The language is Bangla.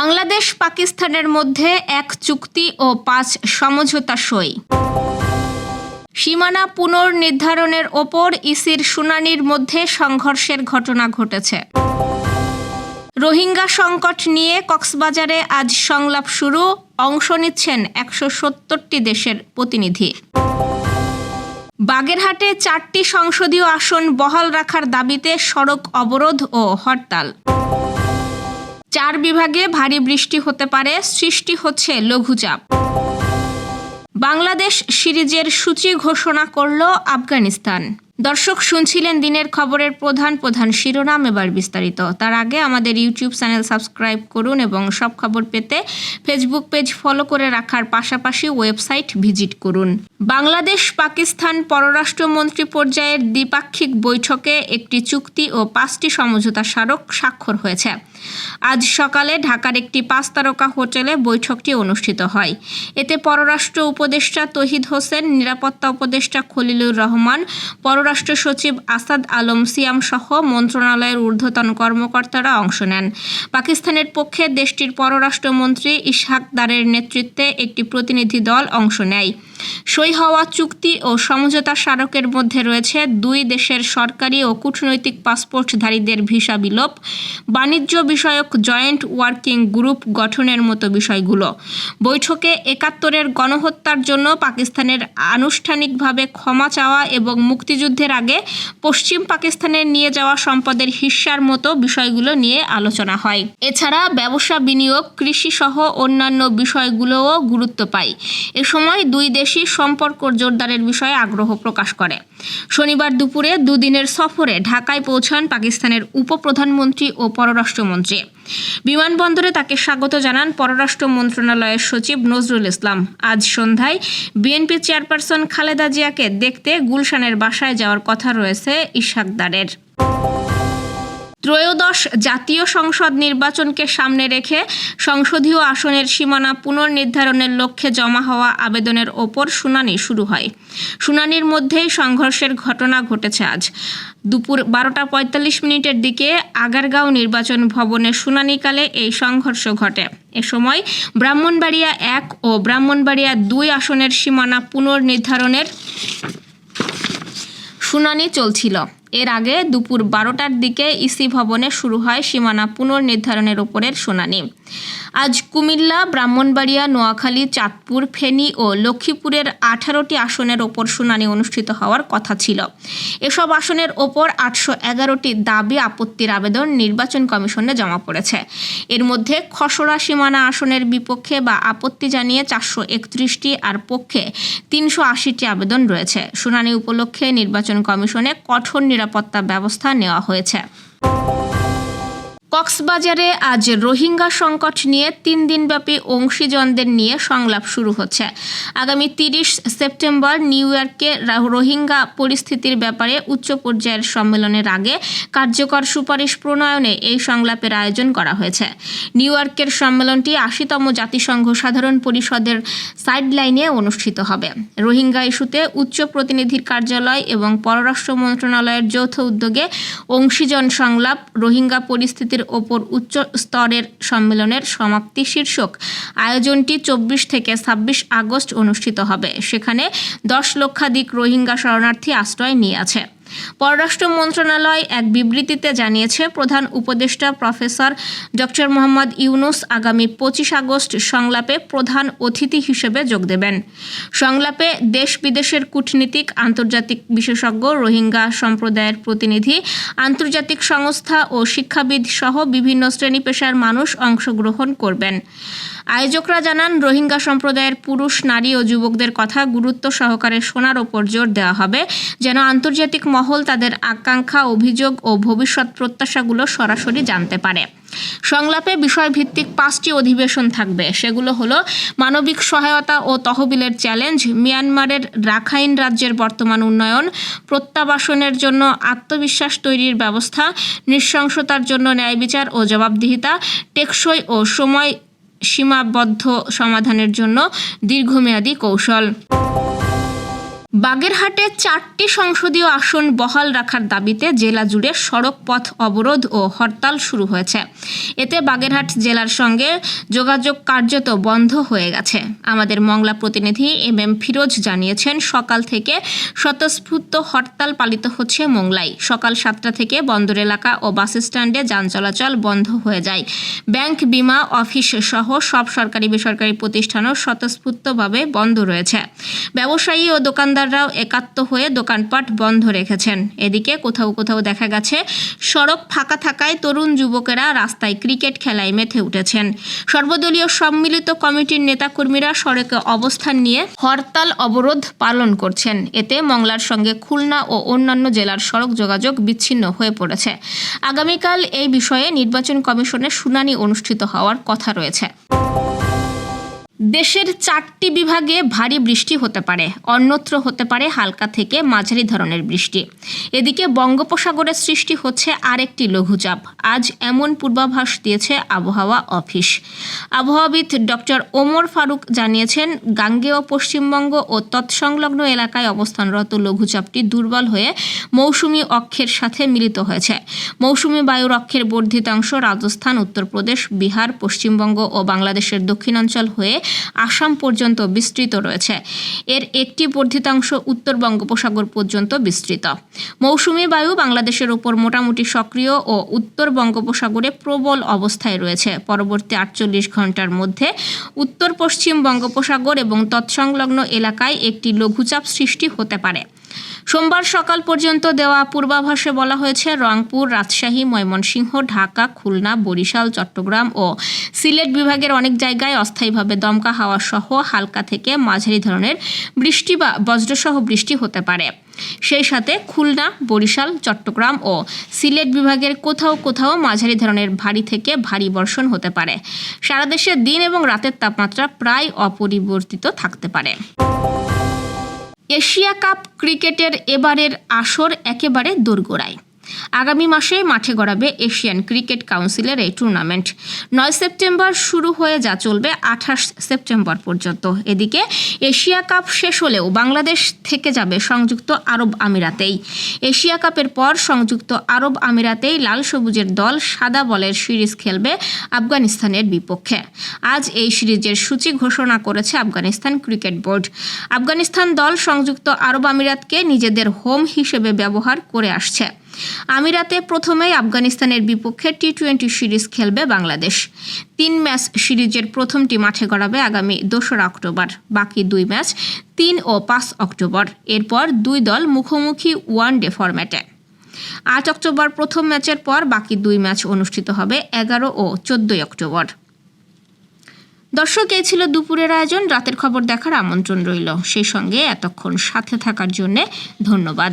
বাংলাদেশ পাকিস্তানের মধ্যে এক চুক্তি ও পাঁচ সমঝোতা সই। সীমানা পুনর্নির্ধারণের ওপর ইসির শুনানির মধ্যে সংঘর্ষের ঘটনা ঘটেছে। রোহিঙ্গা সংকট নিয়ে কক্সবাজারে আজ সংলাপ শুরু, অংশ নিচ্ছেন একশো সত্তরটি দেশের প্রতিনিধি। বাগেরহাটে চারটি সংসদীয় আসন বহাল রাখার দাবিতে সড়ক অবরোধ ও হরতাল। চার বিভাগে ভারী বৃষ্টি হতে পারে, সৃষ্টি হচ্ছে লঘুচাপ। বাংলাদেশ সিরিজের সূচি ঘোষণা করল আফগানিস্তান। দর্শক, শুনছিলেন দিনের খবরের প্রধান প্রধান শিরোনাম এবার বিস্তারিত। তার আগে আমাদের ইউটিউব চ্যানেল সাবস্ক্রাইব করুন এবং সব খবর পেতে ফেসবুক পেজ ফলো করে রাখার পাশাপাশি ওয়েবসাইট ভিজিট করুন। বাংলাদেশ, পাকিস্তান পররাষ্ট্রমন্ত্রী পর্যায়ের দ্বিপাক্ষিক বৈঠকে একটি চুক্তি ও পাঁচটি সমঝোতা স্মারক স্বাক্ষর হয়েছে। আজ সকালে ঢাকার একটি পাঁচ তারকা হোটেলে বৈঠকটি অনুষ্ঠিত হয়। এতে পররাষ্ট্র উপদেষ্টা তহিদ হোসেন, নিরাপত্তা উপদেষ্টা খলিলুর রহমান, পররাষ্ট্র সচিব আসাদ আলম সিয়াম সহ মন্ত্রণালয়ের ঊর্ধ্বতন কর্মকর্তারা অংশ নেন। পাকিস্তানের পক্ষে দেশটির পররাষ্ট্রমন্ত্রী ইশাক দারের নেতৃত্বে একটি প্রতিনিধি দল অংশ নেয়। সই হওয়া চুক্তি ও সমঝোতা স্মারকের মধ্যে রয়েছে দুই দেশের সরকারি ও কূটনৈতিক পাসপোর্টধারীদের ভিসা বিলোপ, বাণিজ্য বিষয়ক জয়েন্ট ওয়ার্কিং গ্রুপ গঠনের মতো বিষয়গুলো। বৈঠকে একাত্তরের গণহত্যার জন্য পাকিস্তানের আনুষ্ঠানিকভাবে ক্ষমা চাওয়া এবং মুক্তিযুদ্ধের আগে পশ্চিম পাকিস্তানের নিয়ে যাওয়া সম্পদের হিস্যার মতো বিষয়গুলো নিয়ে আলোচনা হয়। এছাড়া ব্যবসা বিনিয়োগ কৃষি সহ অন্যান্য বিষয়গুলোও গুরুত্ব পায়। এ সময় দুই দেশই সম্পর্ক জোরদারের বিষয়ে আগ্রহ প্রকাশ করে। শনিবার দুপুরে দুদিনের সফরে ঢাকায় পৌঁছান পাকিস্তানের উপপ্রধানমন্ত্রী ও পররাষ্ট্রমন্ত্রী। বিমানবন্দরে তাকে স্বাগত জানান পররাষ্ট্র মন্ত্রণালয়ের সচিব নজরুল ইসলাম। আজ সন্ধ্যায় বিএনপি চেয়ারপারসন খালেদা জিয়াকে দেখতে গুলশানের বাসায় যাওয়ার কথা রয়েছে ইশাকদারের ত্রয়োদশ জাতীয় সংসদ নির্বাচনকে সামনে রেখে সংসদীয় আসনের সীমানা পুনর্নির্ধারণের লক্ষ্যে জমা হওয়া আবেদনের ওপর শুনানি শুরু হয়। শুনানির মধ্যেই সংঘর্ষের ঘটনা ঘটেছে আজ। দুপুর বারোটা পঁয়তাল্লিশ মিনিটের দিকে আগারগাঁও নির্বাচন ভবনে শুনানিকালে এই সংঘর্ষ ঘটে। এ সময় ব্রাহ্মণবাড়িয়া এক ও ব্রাহ্মণবাড়িয়া দুই আসনের সীমানা পুনর্নির্ধারণের শুনানি চলছিল। এর আগে দুপুর বারোটার দিকে ইসি ভবনে শুরু হয় সীমানা পুনর্নির্ধারণের ওপরের শুনানি। আজ কুমিল্লা, ব্রাহ্মণবাড়িয়া, নোয়াখালী, চাঁদপুর, ফেনী ও লক্ষ্মীপুরের আঠারোটি আসনের ওপর শুনানি অনুষ্ঠিত হওয়ার কথা ছিল। এসব আসনের ওপর আটশো এগারোটি দাবি আপত্তির আবেদন নির্বাচন কমিশনে জমা পড়েছে। এর মধ্যে খসড়া সীমানা আসনের বিপক্ষে বা আপত্তি জানিয়ে চারশো একত্রিশটি আর পক্ষে তিনশো আশিটি আবেদন রয়েছে। শুনানি উপলক্ষে নির্বাচন কমিশনে কঠোর নিরাপত্তা ব্যবস্থা নেওয়া হয়েছে। কক্সবাজারে আজ রোহিঙ্গা সংকট নিয়ে তিন দিনব্যাপী অংশীজনদের নিয়ে সংলাপ শুরু হচ্ছে। আগামী তিরিশ সেপ্টেম্বর নিউ ইয়র্কে রোহিঙ্গা পরিস্থিতির ব্যাপারে উচ্চ পর্যায়ের সম্মেলনের আগে কার্যকর সুপারিশ প্রণয়নে এই সংলাপের আয়োজন করা হয়েছে। নিউ ইয়র্কের সম্মেলনটি আশিতম জাতিসংঘ সাধারণ পরিষদের সাইডলাইনে অনুষ্ঠিত হবে। রোহিঙ্গা ইস্যুতে উচ্চ প্রতিনিধির কার্যালয় এবং পররাষ্ট্র মন্ত্রণালয়ের যৌথ উদ্যোগে অংশীজন সংলাপ, রোহিঙ্গা পরিস্থিতির ওপর উচ্চ স্তরের সম্মেলনের সমাপ্তি শীর্ষক। আয়োজনটি চব্বিশ থেকে ছাব্বিশ আগস্ট অনুষ্ঠিত হবে। সেখানে দশ লক্ষাধিক রোহিঙ্গা শরণার্থী আশ্রয় নিয়ে আছে। পররাষ্ট্র মন্ত্রণালয় এক বিবৃতিতে জানিয়েছে, প্রধান উপদেষ্টা প্রফেসর ডক্টর মোহাম্মদ ইউনুস আগামী পঁচিশ আগস্ট সংলাপে প্রধান অতিথি হিসেবে যোগ দেবেন। সংলাপে দেশ বিদেশের কূটনীতিক, আন্তর্জাতিক বিশেষজ্ঞ, রোহিঙ্গা সম্প্রদায়ের প্রতিনিধি, আন্তর্জাতিক সংস্থা ও শিক্ষাবিদ সহ বিভিন্ন শ্রেণি পেশার মানুষ অংশগ্রহণ করবেন। আয়োজকরা জানান, রোহিঙ্গা সম্প্রদায়ের পুরুষ, নারী ও যুবকদের কথা গুরুত্ব সহকারে শোনার ওপর জোর দেওয়া হবে, যেন আন্তর্জাতিক মহল তাদের আকাঙ্ক্ষা, অভিযোগ ও ভবিষ্যৎ প্রত্যাশাগুলো সরাসরি জানতে পারে। সংলাপে বিষয়ভিত্তিক পাঁচটি অধিবেশন থাকবে। সেগুলো হলো, মানবিক সহায়তা ও তহবিলের চ্যালেঞ্জ, মিয়ানমারের রাখাইন রাজ্যের বর্তমান উন্নয়ন, প্রত্যাবাসনের জন্য আত্মবিশ্বাস তৈরির ব্যবস্থা, নৃশংসতার জন্য ন্যায় বিচার ও জবাবদিহিতা, টেকসই ও সময় সীমাবদ্ধ সমাধানের জন্য দীর্ঘমেয়াদী কৌশল। বাগেরহাটে চারটি সংসদীয় আসন বহাল রাখার দাবিতে জেলা জুড়ে সড়ক পথ অবরোধ ও হরতাল শুরু হয়েছে। এতে বাগেরহাট জেলার সঙ্গে যোগাযোগ কার্যত বন্ধ হয়ে গেছে। আমাদের মংলা প্রতিনিধি এম এম ফিরোজ জানিয়েছেন, সকাল থেকে স্বতঃস্ফূর্ত হরতাল পালিত হচ্ছে মোংলায়। সকাল সাতটা থেকে বন্দর এলাকা ও বাস স্ট্যান্ডে যান চলাচল বন্ধ হয়ে যায়। ব্যাংক, বিমা, অফিস সহ সব সরকারি বেসরকারি প্রতিষ্ঠানও স্বতঃস্ফূর্তভাবে বন্ধ রয়েছে। ব্যবসায়ী ও দোকানদাররাও একাত্ম হয়ে দোকানপাট বন্ধ রেখেছেন। এদিকে কোথাও কোথাও দেখা গেছে, সড়ক ফাঁকা থাকায় তরুণ যুবকেরা রাস্তায় ক্রিকেট খেলায় মেতে উঠেছেন। সর্বদলীয় সম্মিলিত কমিটির নেতাকর্মীরা সড়কে অবস্থান নিয়ে হরতাল অবরোধ পালন করছেন। এতে মংলার সঙ্গে খুলনা ও অন্যান্য জেলার সড়ক যোগাযোগ বিচ্ছিন্ন হয়ে পড়েছে। আগামীকাল এই বিষয়ে নির্বাচন কমিশনের শুনানি অনুষ্ঠিত হওয়ার কথা রয়েছে। দেশের চারটি বিভাগে ভারী বৃষ্টি হতে পারে, অন্যত্র হতে পারে হালকা থেকে মাঝারি ধরনের বৃষ্টি। এদিকে বঙ্গোপসাগরের সৃষ্টি হচ্ছে আরেকটি লঘুচাপ। আজ এমন পূর্বাভাস দিয়েছে আবহাওয়া অফিস। আবহাওয়াবিদ ডক্টর ওমর ফারুক জানিয়েছেন, গাঙ্গেয় পশ্চিমবঙ্গ ও তৎসংলগ্ন এলাকায় অবস্থানরত লঘুচাপটি দুর্বল হয়ে মৌসুমি অক্ষের সাথে মিলিত হয়েছে। মৌসুমি বায়ুর অক্ষের বর্ধিতাংশ রাজস্থান, উত্তরপ্রদেশ, বিহার, পশ্চিমবঙ্গ ও বাংলাদেশের দক্ষিণাঞ্চল হয়ে আসাম পর্যন্ত বিস্তৃত রয়েছে। এর একটি বর্ধিতাংশ উত্তর বঙ্গোপসাগর পর্যন্ত বিস্তৃত। মৌসুমী বায়ু বাংলাদেশের উপর মোটামুটি সক্রিয় ও উত্তর বঙ্গোপসাগরে প্রবল অবস্থায় রয়েছে। পরবর্তী আটচল্লিশ ঘণ্টার মধ্যে উত্তর পশ্চিম বঙ্গোপসাগর এবং তৎসংলগ্ন এলাকায় একটি লঘুচাপ সৃষ্টি হতে পারে। সোমবার সকাল পর্যন্ত দেওয়া পূর্বাভাসে বলা হয়েছে, রংপুর, রাজশাহী, ময়মনসিংহ, ঢাকা, খুলনা, বরিশাল, চট্টগ্রাম ও সিলেট বিভাগের অনেক জায়গায় অস্থায়ীভাবে দমকা হাওয়া সহ হালকা থেকে মাঝারি ধরনের বৃষ্টি বা বজ্রসহ বৃষ্টি হতে পারে। সেই সাথে খুলনা, বরিশাল, চট্টগ্রাম ও সিলেট বিভাগের কোথাও কোথাও মাঝারি ধরনের ভারী থেকে ভারী বর্ষণ হতে পারে। সারা দেশে দিন এবং রাতের তাপমাত্রা প্রায় অপরিবর্তিত থাকতে পারে। এশিয়া কাপ ক্রিকেটের এবারের আসর একেবারে দোরগোড়ায়। আগামী মাসে মাঠে গড়াবে এশিয়ান ক্রিকেট কাউন্সিলের এই টুর্নামেন্ট। নয় সেপ্টেম্বর শুরু হয়ে যা চলবে আঠাশ সেপ্টেম্বর পর্যন্ত। এদিকে এশিয়া কাপ শেষ হলেও বাংলাদেশ থেকে যাবে সংযুক্ত আরব আমিরাতেই। এশিয়া কাপের পর সংযুক্ত আরব আমিরাতেই লাল সবুজের দল সাদা বলের সিরিজ খেলবে আফগানিস্তানের বিপক্ষে। আজ এই সিরিজের সূচি ঘোষণা করেছে আফগানিস্তান ক্রিকেট বোর্ড। আফগানিস্তান দল সংযুক্ত আরব আমিরাতকে নিজেদের হোম হিসেবে ব্যবহার করে আসছে। আমিরাতে প্রথমেই আফগানিস্তানের বিপক্ষে টি টোয়েন্টি সিরিজ খেলবে বাংলাদেশ। তিন ম্যাচ সিরিজের প্রথমটি মাঠে গড়াবে আগামী দোসরা অক্টোবর। বাকি দুই ম্যাচ তিন ও পাঁচ অক্টোবর। এরপর দুই দল মুখোমুখি ওয়ান ডে ফরম্যাটে। আট অক্টোবর প্রথম ম্যাচের পর বাকি দুই ম্যাচ অনুষ্ঠিত হবে এগারো ও চোদ্দই অক্টোবর। দর্শক, এই ছিল দুপুরের আয়োজন। রাতের খবর দেখার আমন্ত্রণ রইল। সেই সঙ্গে এতক্ষণ সাথে থাকার জন্যে ধন্যবাদ।